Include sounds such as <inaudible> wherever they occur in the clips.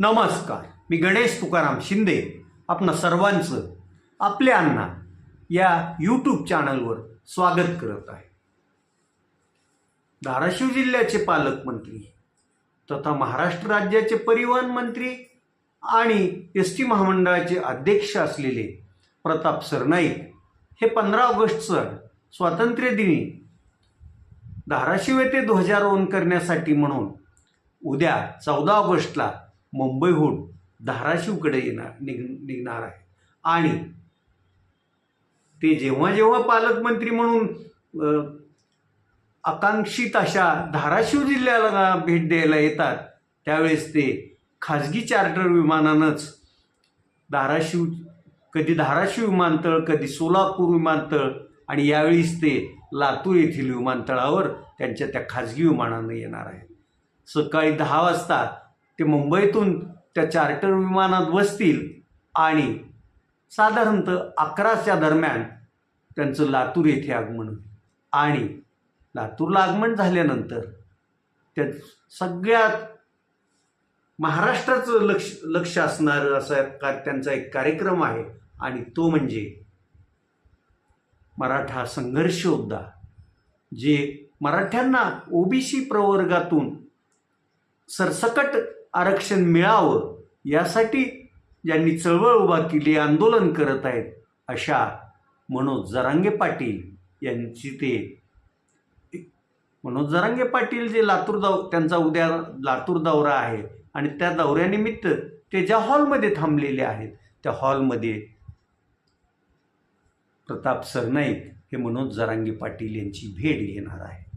नमस्कार. मी गणेश तुकाराम शिंदे. आपणा सर्वांचं आपल्या अण्णा या यूट्यूब चॅनलवर स्वागत करत आहे. धाराशिव जिल्ह्याचे पालकमंत्री तथा महाराष्ट्र राज्याचे परिवहन मंत्री आणि एस टी महामंडळाचे अध्यक्ष असलेले प्रताप सरनाईक हे पंधरा ऑगस्टचं स्वातंत्र्यदिनी धाराशिव येथे ध्वजारोहण करण्यासाठी म्हणून उद्या चौदा ऑगस्टला मुंबईहून धाराशिवकडे येणार निघ निघणार आहे. आणि ते जेव्हा जेव्हा पालकमंत्री म्हणून आकांक्षित अशा धाराशिव जिल्ह्याला भेट द्यायला येतात त्यावेळेस ते खाजगी चार्टर विमानानंच धाराशिव कधी धाराशिव विमानतळ कधी सोलापूर विमानतळ आणि यावेळीच ते लातूर येथील विमानतळावर त्यांच्या त्या खाजगी विमानानं येणार आहे सकाळी दहा वाजता ते मुंबईतून त्या चार्टर विमानात बसतील आणि साधारणतः अकराच्या दरम्यान त्यांचं लातूर येथे आगमन होईल. आणि लातूरला आगमन झाल्यानंतर त्या सगळ्यात महाराष्ट्राचं लक्ष लक्ष असणारं असा का त्यांचा एक कार्यक्रम आहे. आणि तो म्हणजे मराठा संघर्ष योद्धा जे मराठ्यांना ओबीसी प्रवर्गातून सरसकट आरक्षण मिळावं यासाठी ज्यांनी चळवळ उभा केली आंदोलन करत आहेत अशा मनोज जरांगे पाटील यांची ते. मनोज जरांगे पाटील जे लातूर दौ त्यांचा उद्या लातूर दौरा आहे आणि त्या दौऱ्यानिमित्त ते ज्या हॉलमध्ये थांबलेले आहेत त्या हॉलमध्ये प्रताप सरनाईक हे मनोज जरांगे पाटील यांची भेट घेणार आहे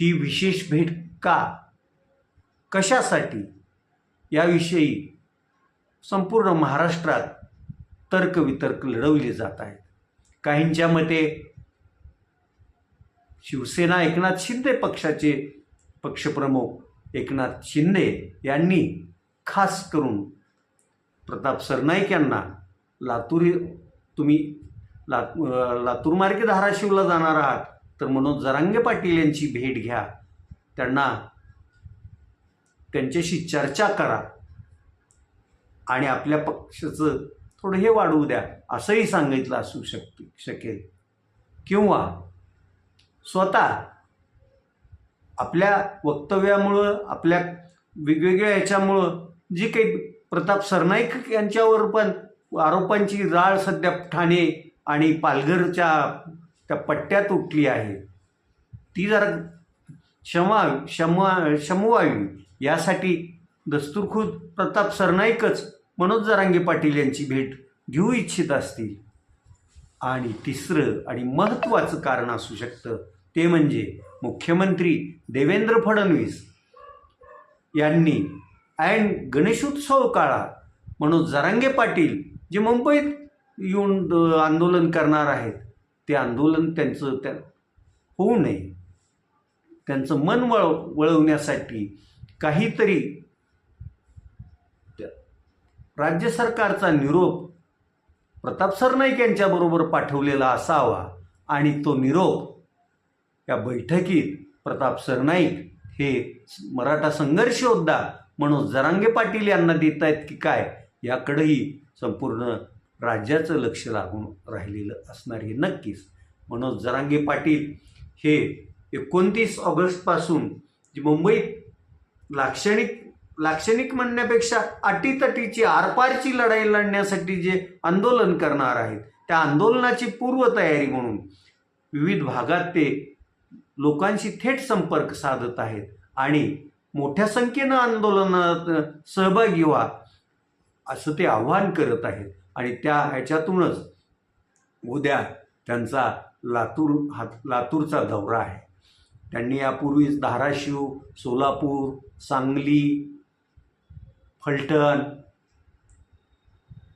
ही विशेष भेट का? कशासाठी? याविषयी संपूर्ण महाराष्ट्रात तर्कवितर्क लढवले जात आहेत. काहींच्या मते शिवसेना एकनाथ शिंदे पक्षाचे पक्षप्रमुख एकनाथ शिंदे यांनी खास करून प्रताप सरनाईक यांना लातूर तुम्ही ला लातूर मार्गे धाराशिवला जाणार आहात. तर मनोज जरांगे पाटील यांची भेट घ्या. त्यांना त्यांच्याशी चर्चा करा. आणि आपल्या पक्षाचं थोडं हे वाढवू द्या. असंही सांगितलं असू शक शकेल. किंवा स्वतः आपल्या वक्तव्यामुळं आपल्या वेगवेगळ्या याच्यामुळं जी काही प्रताप सरनाईक यांच्यावर पण आरोपांची राळ सध्या ठाणे आणि पालघरच्या त्या पट्ट्यात उठली आहे. ती जरा क्षमा क्षमा क्षमवावी यासाठी दस्तुरखुद प्रताप सरनाईकच मनोज जरांगे पाटील यांची भेट घेऊ इच्छित असतील. आणि तिसरं आणि महत्त्वाचं कारण असू शकतं ते म्हणजे मुख्यमंत्री देवेंद्र फडणवीस यांनी ऐन गणेशोत्सव काळात मनोज जरांगे पाटील जे मुंबईत येऊन आंदोलन करणार आहेत ते आंदोलन त्यांचं त्या होऊ नये. त्यांचं मन वळ वळवण्यासाठी काहीतरी त्या- राज्य सरकारचा निरोप प्रताप सरनाईक यांच्याबरोबर पाठवलेला असावा आणि तो निरोप या बैठकीत प्रताप सरनाईक हे मराठा संघर्ष योद्धा मनोज जरांगे पाटील यांना देत आहेत की काय याकडेही संपूर्ण राज्याचं लक्ष लागून राहिलेलं असणार हे नक्कीच. मनोज जरांगे पाटील हे एकोणतीस ऑगस्टपासून जी मुंबईत लाक्षणिक लाक्षणिक म्हणण्यापेक्षा अटीतटीची आरपारची लढाई लढण्यासाठी जे आंदोलन करणार आहेत त्या आंदोलनाची पूर्वतयारी म्हणून विविध भागात ते लोकांशी थेट संपर्क साधत आहेत आणि मोठ्या संख्येनं आंदोलनात सहभागी व्हा असं ते आव्हान करत आहेत. आणि त्या ह्याच्यातूनच उद्या त्यांचा लातूर हात लातूरचा दौरा आहे. त्यांनी यापूर्वीच धाराशिव सोलापूर सांगली फलटण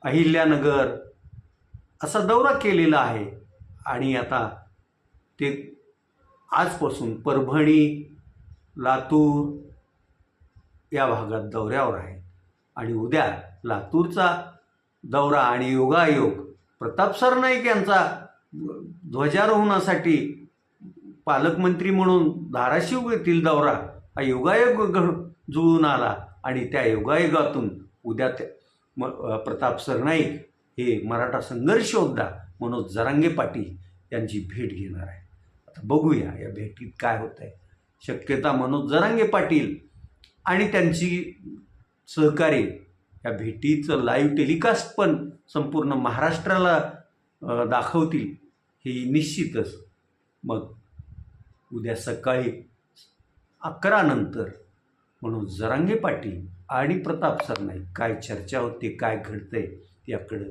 अहिल्यानगर असा दौरा केलेला आहे. आणि आता ते आजपासून परभणी लातूर या भागात दौऱ्यावर आहे आणि उद्या लातूरचा दौरा आणि योगायोग. प्रताप सरनाईक यांचा ध्वजारोहणासाठी पालकमंत्री म्हणून धाराशिव येथील दौरा हा योगायोग घड जुळून आला आणि त्या योगायोगातून उद्या त्या म प्रताप सरनाईक हे मराठा संघर्ष योद्धा मनोज जरांगे पाटील यांची भेट घेणार आहे आता बघूया या भेटीत काय होत आहे शक्यता मनोज जरांगे पाटील आणि त्यांची सहकारी या भेटीचं लाईव्ह टेलिकास्ट पण संपूर्ण महाराष्ट्राला दाखवतील हे निश्चितच. मग उद्या सकाळी अकरा नंतर म्हणून जरांगे पाटील आणि प्रताप सरनाईक काय चर्चा होते काय घडतंय याकडं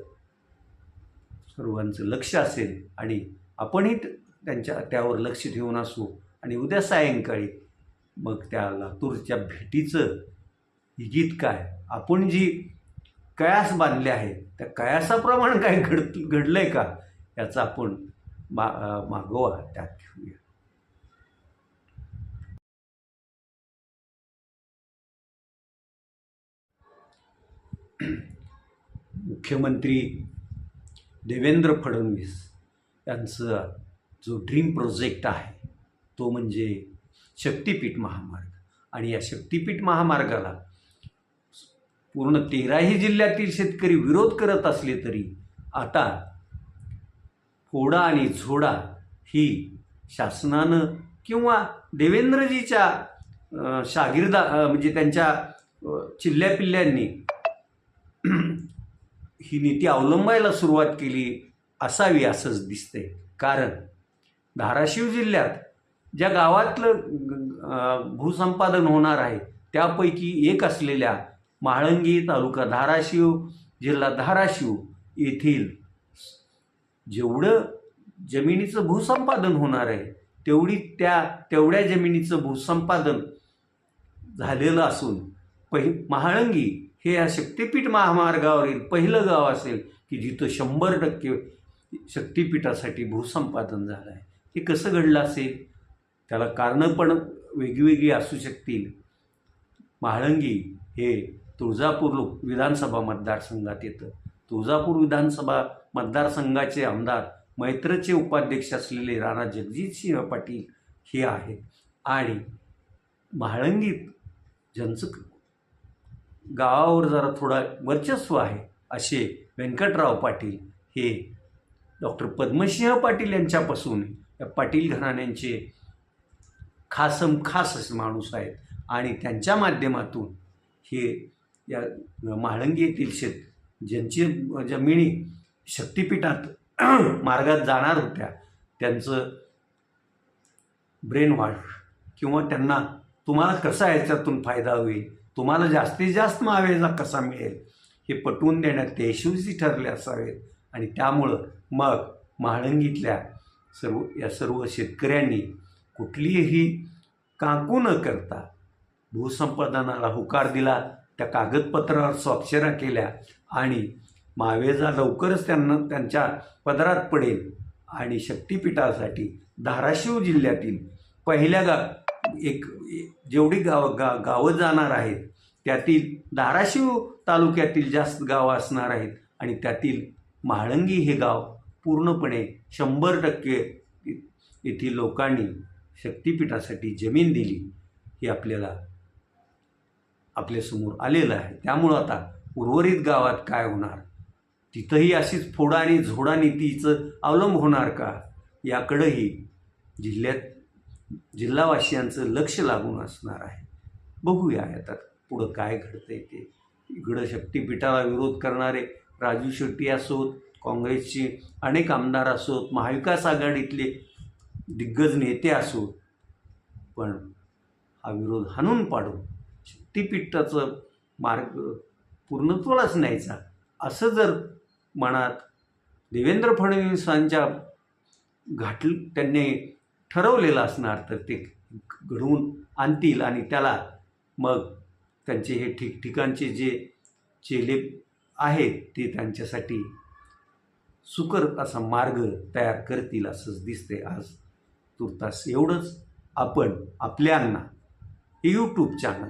सर्वांचं लक्ष असेल आणि आपणही त्यांच्या त्यावर लक्ष ठेवून असू. आणि उद्या सायंकाळी मग त्या लातूरच्या भेटीचं गीत काय? आपण जी कयास बांधले आहे त्या कयासाप्रमाणे काय घड आहे का? याचा आपण मा मागोवा त्यात घेऊया. मुख्यमंत्री देवेंद्र फडणवीस यांचा जो ड्रीम प्रोजेक्ट आहे तो म्हणजे शक्तिपीठ महामार्ग. आणि या शक्तिपीठ महामार्गाला पूर्ण तेराही जिल्ह्यातील शेतकरी विरोध करत असले तरी आता फोडा आणि झोडा ही शासनानं किंवा देवेंद्रजीच्या शागिर्दा म्हणजे त्यांच्या चिल्ल्यापिल्ल्यांनी <clears throat> ही नीती अवलंबायला सुरुवात केली असावी असंच दिसते कारण धाराशिव जिल्ह्यात ज्या गावातलं भूसंपादन होणार आहे त्यापैकी एक असलेल्या म्हाळंगी तालुका धाराशिव जिल्हा धाराशिव येथील जेवढं जमिनीचं भूसंपादन होणार आहे तेवढी त्या तेवढ्या जमिनीचं भूसंपादन झालेलं असून पहि महाळंगी हे या शक्तिपीठ महामार्गावरील पहिलं गाव असेल की जिथं शंभर टक्के शक्तिपीठासाठी भूसंपादन झालं आहे हे कसं घडलं असेल? त्याला कारणं पण वेगवेगळी असू शकतील. महाळंगी हे तुळजापूर लोक विधानसभा मतदारसंघात येतं. तुळजापूर विधानसभा मतदारसंघाचे आमदार मैत्रचे उपाध्यक्ष असलेले राणा जगजितसिंह पाटील हे आहेत. आणि म्हाळंगीत ज्यांचं गावावर जरा थोडा वर्चस्व आहे असे व्यंकटराव पाटील हे डॉक्टर पद्मसिंह पाटील यांच्यापासून या पाटील घराण्यांचे खासम खास असे माणूस आहेत. आणि त्यांच्या माध्यमातून हे या म्हाळंगी येथील शेत ज्यांची जमिनी शक्तिपीठात <clears throat> मार्गात जाणार होत्या त्यांचं ब्रेन वॉश किंवा त्यांना तुम्हाला कसा याच्यातून फायदा होईल तुम्हाला जास्तीत जास्त महावेजा कसा मिळेल हे पटवून देण्यात ते यशस्वी ठरले असावेत. आणि त्यामुळं मग महाळंगीतल्या सर्व या सर्व शेतकऱ्यांनी कुठलीही काकू न करता भूसंपादनाला होकार दिला त्या कागदपत्रावर स्वाक्षऱ्या केल्या आणि मावेजा लवकरच त्यांना त्यांच्या पदरात पडेल आणि शक्तिपीठासाठी धाराशिव जिल्ह्यातील पहिल्या गा एक जेवढी गाव गा गावं जाणार आहेत त्यातील धाराशिव तालुक्यातील जास्त गावं असणार आहेत आणि त्यातील म्हाळंगी हे गाव पूर्णपणे शंभर टक्के येथील लोकांनी शक्तिपीठासाठी जमीन दिली हे आपल्याला आपल्यासमोर आलेलं आहे. त्यामुळं आता उर्वरित गावात काय होणार? तिथंही अशीच फोडा आणि झोडा नीतीचं अवलंब होणार का? याकडंही जिल्ह्यात जिल्हावासियांचं लक्ष लागून असणार आहे. बघूया आता पुढं काय घडतंय ते. इकडं शक्तीपीठाला विरोध करणारे राजू शेट्टी असोत काँग्रेसचे अनेक आमदार असोत महाविकास आघाडीतले दिग्गज नेते असोत पण हा विरोध हाणून पाडून शक्तिपीठाचं मार्ग पूर्णत्वालाच न्यायचा. असं जर मनात देवेंद्र फडणवीसांच्या घाटल त्यांनी ठरवलेलं असणार तर ते घडवून आणतील आणि त्याला मग त्यांचे हे ठिकठिकाणचे जे चेले आहेत ते त्यांच्यासाठी सुकर असा मार्ग तयार करतील असंच दिसते आज तुर्तास. एवढंच आपण आपल्यांना यूट्यूब चॅनल